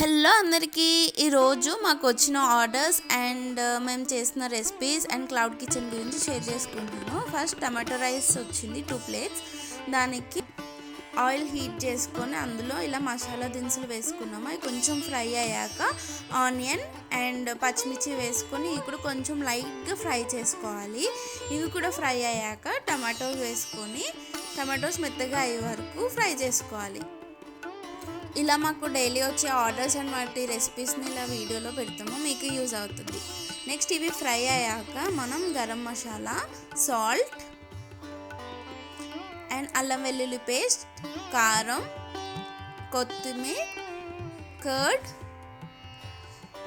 Hello అందరికీ. ఈరోజు మాకు వచ్చిన ఆర్డర్స్ అండ్ మేము చేసిన రెసిపీస్ అండ్ క్లౌడ్ కిచెన్ గురించి షేర్ చేసుకుంటున్నాను. ఫస్ట్ టమాటో రైస్ వచ్చింది టూ ప్లేట్స్. దానికి ఆయిల్ హీట్ చేసుకొని అందులో ఇలా మసాలా దినుసులు వేసుకున్నాము. అవి కొంచెం ఫ్రై అయ్యాక ఆనియన్ అండ్ పచ్చిమిర్చి వేసుకొని ఇవి కూడా కొంచెం లైట్గా ఫ్రై చేసుకోవాలి. ఇవి కూడా ఫ్రై అయ్యాక టమాటోస్ వేసుకొని టమాటోస్ మెత్తగా అయ్యే వరకు ఫ్రై చేసుకోవాలి. ఇలా మాకు డైలీ వచ్చే ఆర్డర్స్ అండ్ వాటి రెసిపీస్ని ఇలా వీడియోలో పెడతాము మీకు యూజ్ అవుతుంది. నెక్స్ట్ ఇవి ఫ్రై అయ్యాక మనం గరం మసాలా సాల్ట్ అండ్ అల్లం వెల్లుల్లి పేస్ట్ కారం కొత్తిమీర కర్డ్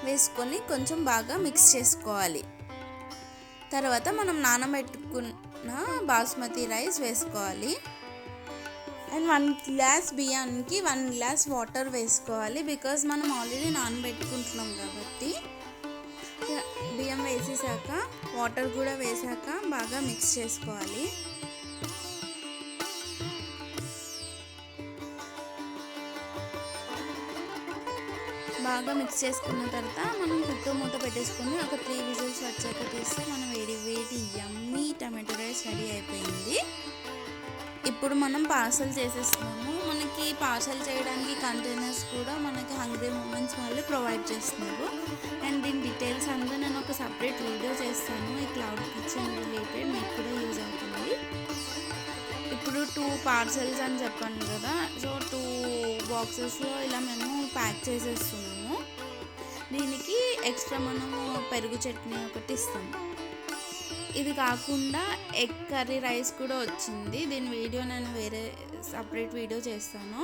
వేసుకొని కొంచెం బాగా మిక్స్ చేసుకోవాలి. తర్వాత మనం నానబెట్టుకున్న బాస్మతి రైస్ వేసుకోవాలి. అండ్ వన్ గ్లాస్ బియ్యానికి వన్ గ్లాస్ వాటర్ వేసుకోవాలి బికాజ్ మనం ఆల్రెడీ నానబెట్టుకుంటున్నాం కాబట్టి. బియ్యం వేసేసాక వాటర్ కూడా వేసాక బాగా మిక్స్ చేసుకోవాలి. బాగా మిక్స్ చేసుకున్న తర్వాత మనం కుక్కర్ మూత పెట్టేసుకొని ఒక త్రీ విజిల్స్ వచ్చాక తీస్తే మనం వేడి వేడి యమ్మీ టమాటో రైస్ రెడీ అయిపోయింది. ఇప్పుడు మనం పార్సల్ చేసేస్తున్నాము. మనకి పార్సల్ చేయడానికి కంటైనర్స్ కూడా మనకి హంగ్రీ మూమెంట్స్ వాళ్ళు ప్రొవైడ్ చేస్తున్నారు. అండ్ దీని డీటెయిల్స్ అంతా నేను ఒక సపరేట్ వీడియో చేస్తాను. ఈ క్లౌడ్ కిచెన్ రిలేటెడ్ మీకు కూడా యూజ్ అవుతుంది. ఇప్పుడు టూ పార్సల్స్ అని చెప్పాను కదా. సో టూ బాక్సెస్లో ఇలా మేము ప్యాక్ చేసేస్తున్నాము. దీనికి ఎక్స్ట్రా మనము పెరుగు చట్నీ ఒకటి ఇస్తాము. ఇది కాకుండా ఎగ్ కర్రీ రైస్ కూడా వచ్చింది. దీని వీడియో నేను వేరే సపరేట్ వీడియో చేస్తాను.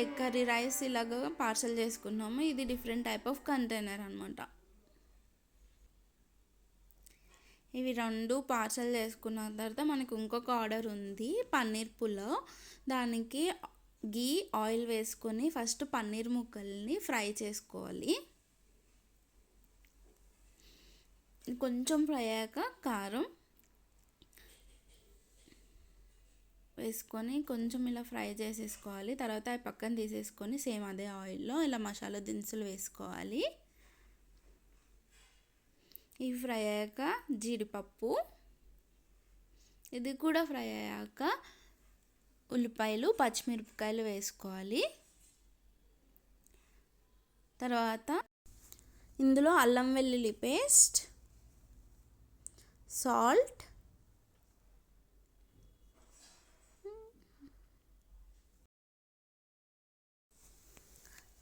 ఎగ్ కర్రీ రైస్ ఇలాగ పార్సల్ చేసుకున్నాము. ఇది డిఫరెంట్ టైప్ ఆఫ్ కంటైనర్ అనమాట ఇవి రెండు పార్సల్ చేసుకున్న తర్వాత మనకు ఇంకొక ఆర్డర్ ఉంది. పన్నీర్ పులావ్. దానికి గీ ఆయిల్ వేసుకొని ఫస్ట్ పన్నీర్ ముక్కల్ని ఫ్రై చేసుకోవాలి. కొంచెం ఫ్రై అయ్యాక కారం వేసుకొని కొంచెం ఇలా ఫ్రై చేసేసుకోవాలి. తర్వాత అవి పక్కన తీసేసుకొని సేమ్ అదే ఆయిల్లో ఇలా మసాలా దినుసులు వేసుకోవాలి. ఇవి ఫ్రై అయ్యాక జీడిపప్పు ఇది కూడా ఫ్రై అయ్యాక ఉల్లిపాయలు పచ్చిమిరపకాయలు వేసుకోవాలి. తర్వాత ఇందులో అల్లం వెల్లుల్లి పేస్ట్ సాల్ట్.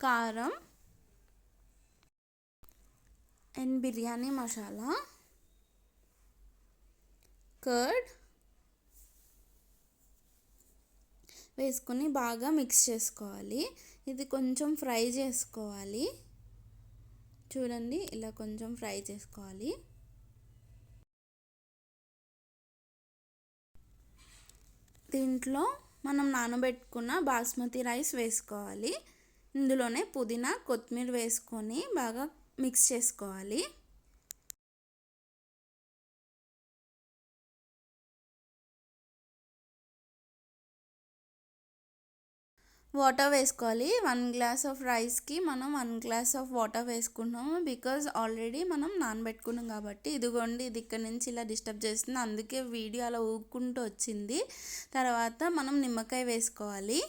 కారం. అండ్ బిర్యానీ మసాలా. కర్డ్. వేసుకొని బాగా మిక్స్ చేసుకోవాలి. ఇది కొంచెం ఫ్రై చేసుకోవాలి. చూడండి ఇలా కొంచెం ఫ్రై చేసుకోవాలి. దీంట్లో మనం నానబెట్టుకున్న బాస్మతి రైస్ వేసుకోవాలి. ఇందులోనే పుదీనా కొత్తిమీర వేసుకొని బాగా మిక్స్ చేసుకోవాలి. వాటర్ వేసుకోవాలి. వన్ గ్లాస్ ఆఫ్ రైస్కి మనం వన్ గ్లాస్ ఆఫ్ వాటర్ వేసుకున్నాము బికాజ్ ఆల్రెడీ మనం నానబెట్టుకున్నాం కాబట్టి ఇదిగోండి ఇది ఇక్కడ నుంచి ఇలా డిస్టర్బ్ చేస్తుంది. అందుకే వీడియో అలా ఊక్కుంటూ వచ్చింది. తర్వాత మనం నిమ్మకాయ వేసుకోవాలి.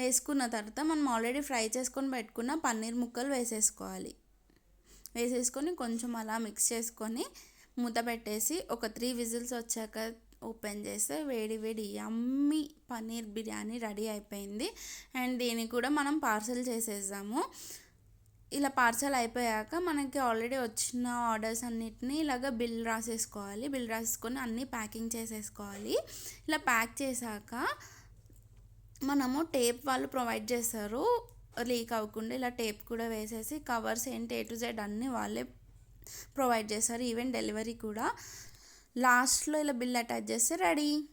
వేసుకున్న తర్వాత మనం ఆల్రెడీ ఫ్రై చేసుకొని పెట్టుకున్న పన్నీర్ ముక్కలు వేసేసుకోవాలి. వేసేసుకొని కొంచెం అలా మిక్స్ చేసుకొని మూత పెట్టేసి ఒక త్రీ విజిల్స్ వచ్చాక ఓపెన్ చేస్తే వేడి వేడి యమ్మీ పన్నీర్ బిర్యానీ రెడీ అయిపోయింది. అండ్ దీన్ని కూడా మనం పార్సల్ చేసేద్దాము. ఇలా పార్సల్ అయిపోయాక మనకి ఆల్రెడీ వచ్చిన ఆర్డర్స్ అన్నిటిని ఇలాగ బిల్ రాసేసుకోవాలి. బిల్ రాసేసుకొని అన్నీ ప్యాకింగ్ చేసేసుకోవాలి. ఇలా ప్యాక్ చేశాక మనము టేప్ వాళ్ళు ప్రొవైడ్ చేస్తారు. లీక్ అవ్వకుండా ఇలా టేప్ కూడా వేసేసి కవర్స్ ఏంటి ఏ టు జెడ్ అన్నీ వాళ్ళే ప్రొవైడ్ చేస్తారు. ఈవెన్ డెలివరీ కూడా. లాస్ట్లో ఇలా బిల్ అటాచ్ చేస్తే రెడీ.